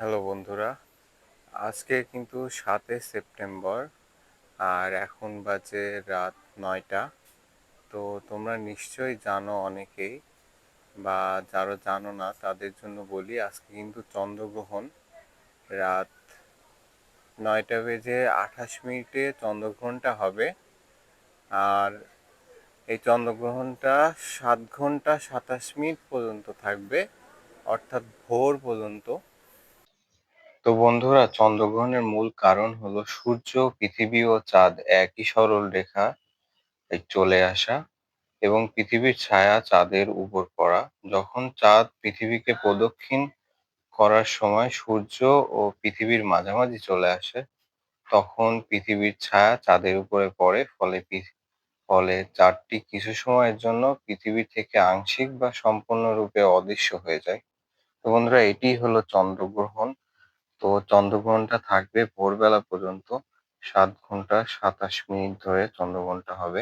Hello বন্ধুরা, আজকে কিন্তু সাতই সেপ্টেম্বর আর এখন বাজে রাত নয়টা। তো তোমরা নিশ্চয়ই জানো অনেকেই বা যারা জানো না, তাদের জন্য বলি আজকে কিন্তু চন্দ্রগ্রহণ। রাত নয়টা বেজে আঠাশ মিনিটে চন্দ্রগ্রহণটা হবে। আর এই চন্দ্রগ্রহণটা সাত ঘণ্টা সাতাশ মিনিট পর্যন্ত থাকবে, অর্থাৎ ভোর পর্যন্ত। তো বন্ধুরা, চন্দ্রগ্রহণের মূল কারণ হলো সূর্য, পৃথিবী ও চাঁদ একই সরল রেখা চলে আসা এবং পৃথিবীর ছায়া চাঁদের উপর পড়া। যখন চাঁদ পৃথিবীকে প্রদক্ষিণ করার সময় সূর্য ও পৃথিবীর মাঝামাঝি চলে আসে, তখন পৃথিবীর ছায়া চাঁদের উপরে পড়ে, ফলে ফলে চাঁদটি কিছু সময়ের জন্য পৃথিবী থেকে আংশিক বা সম্পূর্ণরূপে অদৃশ্য হয়ে যায়। তো বন্ধুরা, এটি হলো চন্দ্রগ্রহণ। তো চন্দ্রগ্রহণটা থাকবে ভোরবেলা পর্যন্ত সাত ঘণ্টা সাতাশ মিনিট ধরে চন্দ্রগ্রহণটা হবে।